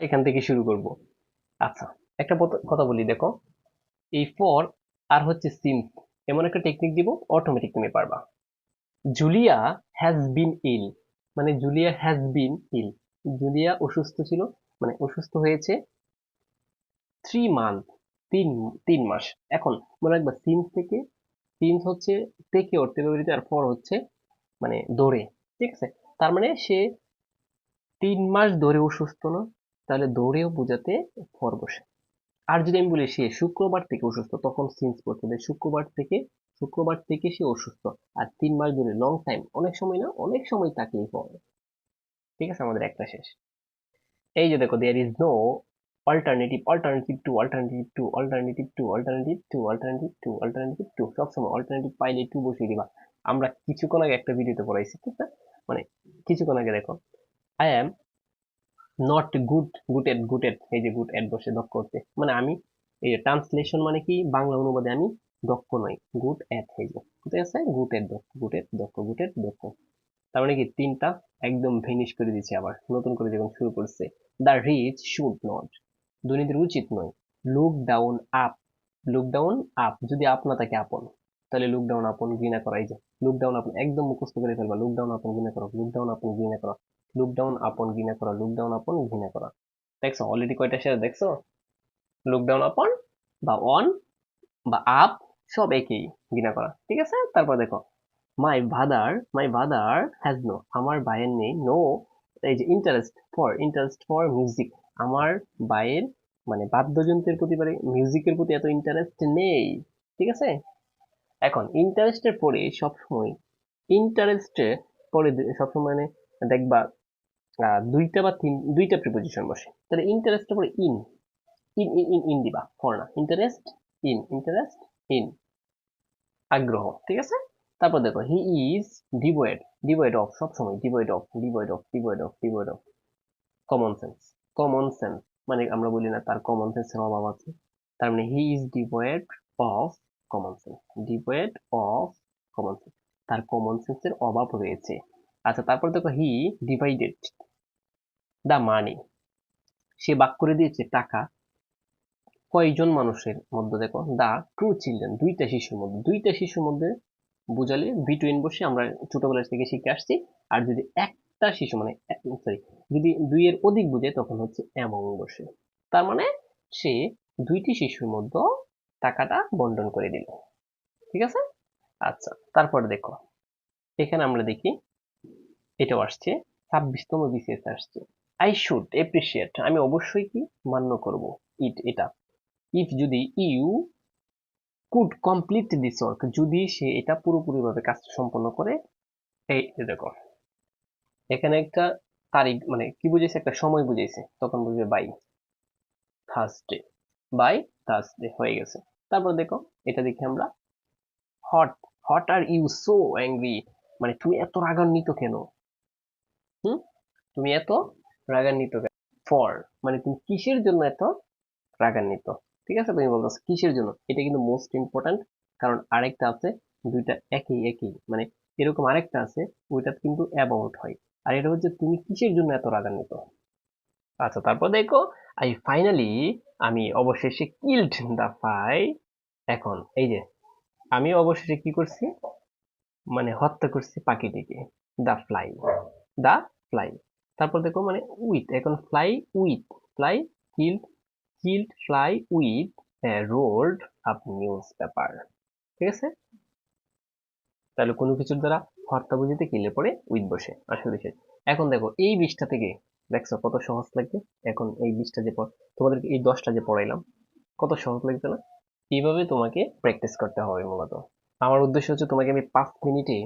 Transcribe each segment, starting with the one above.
এখান থেকে শুরু করব। আচ্ছা একটা কথা বলি, দেখো। এই ফর আর হচ্ছে সিন্স এমন একটা টেকনিক দিব অটোমেটিক তুমি পারবা। জুলিয়া হ্যাজ বিন ইল মানে Julia has been ill Julia অসুস্থ ছিল মানে অসুস্থ হয়েছে থ্রি মান্থ তিন তিন মাস। এখন মনে রাখবা সিন্স থেকে সিন্স হচ্ছে থেকে অর্থে ব্যবহৃত আর ফর হচ্ছে মানে দৌড়ে ঠিক আছে? তার মানে সে তিন মাস ধরে অসুস্থ না তাহলে দৌড়েও বোঝাতে ফর বসে। আর যদি আমি বলি সে শুক্রবার থেকে অসুস্থ, তখন সিন্স করতে হবে শুক্রবার থেকে শুক্রবার থেকে সে অসুস্থ। আর তিন মাস ধরে লং টাইম অনেক সময় না, অনেক সময় তাকেই ঠিক আছে? আমাদের একটা শেষ। এই যে দেখো there is no alternative alternative to alternative to alternative to alternative to alternative to alternative to সবসময় অল্টারনেটিভ পাইলে টু বসিয়ে দিবা। আমরা কিছুক্ষণ আগে একটা ভিডিওতে পড়াইছি, ঠিক আছে মানে কিছুক্ষণ আগে দেখো I am not good good at good at এই যে গুড এট বসে দক্ষ করতে মানে আমি, এই ট্রান্সলেশন মানে কি? বাংলা অনুবাদে আমি দক্ষ নই গুড এট এই যে। ঠিক আছে? গুড এট দক্ষ গুড এট দক্ষ গুড এট দক্ষ তার মানে কি? তিনটা একদম ভেনিশ করে দিচ্ছে আবার। নতুন করে যখন শুরু করছে। দ্য রিচ শুড নট দুর্নীতির উচিত নয়। Look down up look down up যদি আপ না থাকে আপন। তাহলে লুক ডাউন আপন, ঘৃণা করাই এই যে লুক ডাউন আপন। একদম মুখস্থ করে ফেলবা। লুক ডাউন আপন, ঘৃণা করো। লুক ডাউন আপন, ঘৃণা করো। লুক ডাউন আপন ঘৃণা করা লুক ডাউন আপন ঘৃণা করা। দেখছ? অলরেডি কয়টা শেয়ার দেখছ? লুক ডাউন আপন বা অন বা আপ সব একই, ঘৃণা করা। ঠিক আছে? তারপর দেখো my father my brother has no আমার ভাইয়ের নেই নো এই যে interest for interest for music আমার ভাইয়ের মানে বাদ্যযন্ত্রের প্রতি মানে মিউজিকের প্রতি এত ইন্টারেস্ট নেই। ঠিক আছে? এখন ইন্টারেস্টের পরে সবসময় ইন্টারেস্টে পরে সবসময় মানে দেখবা দুইটা বা তিন, দুইটা প্রিপোজিশন বসে। তাহলে ইন্টারেস্টের পরে in in in in in দিবা ফর না। ইন্টারেস্ট ইন ইন্টারেস্ট ইন আগ্রহ, ঠিক আছে? তারপর দেখো he is devoid devoid of সবসময় devoid of devoid of devoid of devoid of common sense common sense মানে আমরা বলি না তার কমন সেন্সের অভাব আছে। তার মানে he is devoid of common sense devoid of common sense তার কমন সেন্সের অভাব রয়েছে। আচ্ছা তারপর দেখো হি ডিভাইডেড দ্য মানি সে বাক করে দিয়েছে টাকা। কয়জন মানুষের মধ্যে দেখো দা টু চিলড্রেন দুইটা শিশুর মধ্যে। দুইটা শিশুর মধ্যে বুঝালে বিটুইন বসে আমরা ছোটবেলা থেকে শিখে আসছি। আর যদি একটা শিশু মানে সরি যদি দুইয়ের অধিক বুঝে তখন হচ্ছে এমন বসে। তার মানে সে দুইটি শিশুর মধ্যে টাকাটা বন্টন করে দিল। ঠিক আছে? আচ্ছা তারপরে দেখো। এখানে আমরা দেখি, এটাও আসছে, ছাব্বিশতম বিসিএস আসছে। আই শুড এপ্রিসিয়েট আমি অবশ্যই কি মান্য করব? ইট এটা। ইফ যদি you could complete this work যদি সে এটা পুরোপুরিভাবে কাজটা সম্পন্ন করে, এই দেখো, এখানে একটা তারিখ মানে কি বুঝেছে একটা সময় বুঝেছে তখন বুঝবে বাই থার্সডে বাই থার্সডে হয়ে গেছে। তারপর দেখো, এটা দেখি আমরা hot hot are you so angry মানে তুমি এত রাগান্বিত কেন? হুম? তুমি এত রাগান্বিত ফর মানে তুমি কিসের জন্য এত রাগান্বিত? ঠিক আছে, তুমি বলতেছো কিসের জন্য? এটা কিন্তু মোস্ট ইম্পর্ট্যান্ট কারণ আরেকটা আছে, দুইটা একই একই মানে এরকম আরেকটা আছে ওইটা কিন্তু অ্যাবাউট হয়। আর এটা হচ্ছে তুমি কিসের জন্য এত রাগান্বিত? আচ্ছা তারপর দেখো আই ফাইনালি আমি অবশেষে কিল্ড দা ফাই এখন, এই যে, আমি অবশেষে কি করছি? মানে হত্যা করছি পাখিটিকে দা ফ্লাই দা ফ্লাই তারপর দেখো মানে উইথ এখন fly with fly killed killed fly with rolled up newspaper ঠিক আছে? তাহলে কোনো কিছুর দ্বারা হত্যা বুঝিতে কিলে পড়ে উইথ বসে, আসলে শেষ এখন দেখো, এই বিষটা থেকে, দেখছ কত সহজ লাগবে? এখন এই বিষটা যে তোমাদেরকে এই দশটা যে পড়াইলাম, কত সহজ লাগছে না? এইভাবে তোমাকে প্র্যাকটিস করতে হবে মূলত। আমার উদ্দেশ্য হচ্ছে তোমাকে আমি পাঁচ মিনিটে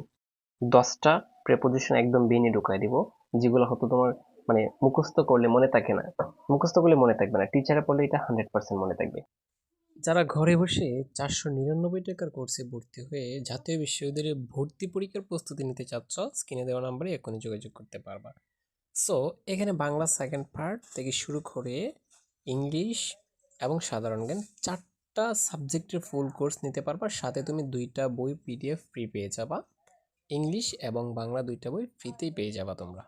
দশটা প্রেপোজিশন একদম বেনে ঢুকাই দিব। যেগুলো হয়তো তোমার মানে মুখস্থ করলে মনে থাকে না, মুখস্থ করলে মনে থাকবে না টিচারে পড়লে এটা হান্ড্রেড পার্সেন্ট মনে থাকবে। যারা ঘরে বসে চারশো নিরানব্বই টাকার কোর্সে ভর্তি হয়ে জাতীয় বিশ্ববিদ্যালয়ে ভর্তি পরীক্ষার প্রস্তুতি নিতে চাচ্ছ স্ক্রিনে দেওয়া নাম্বারে এখনই যোগাযোগ করতে পারবা। সো এখানে বাংলা সেকেন্ড পার্ট থেকে শুরু করে ইংলিশ এবং সাধারণ জ্ঞান চারটা সাবজেক্টের ফুল কোর্স নিতে পারবা, সাথে তুমি দুইটা বই পিডিএফ ফ্রি পেয়ে যাবা ইংলিশ এবং বাংলা দুইটা বই ফ্রিতেই পেয়ে যাবা তোমরা।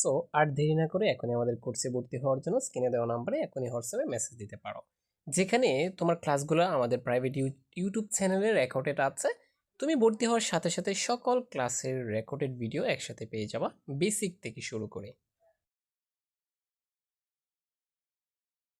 সো আর দেরি না করে এখনই আমাদের কোর্সে ভর্তি হওয়ার জন্য স্ক্রিনে দেওয়া নাম্বারে এখনই হোয়াটসঅ্যাপে মেসেজ দিতে পারো। যেখানে তোমার ক্লাসগুলো আমাদের প্রাইভেট ইউটিউব চ্যানেলের রেকর্ডেড আছে। তুমি ভর্তি হওয়ার সাথে সাথে সকল ক্লাসের রেকর্ডেড ভিডিও একসাথে পেয়ে যাবা। বেসিক থেকে শুরু করে।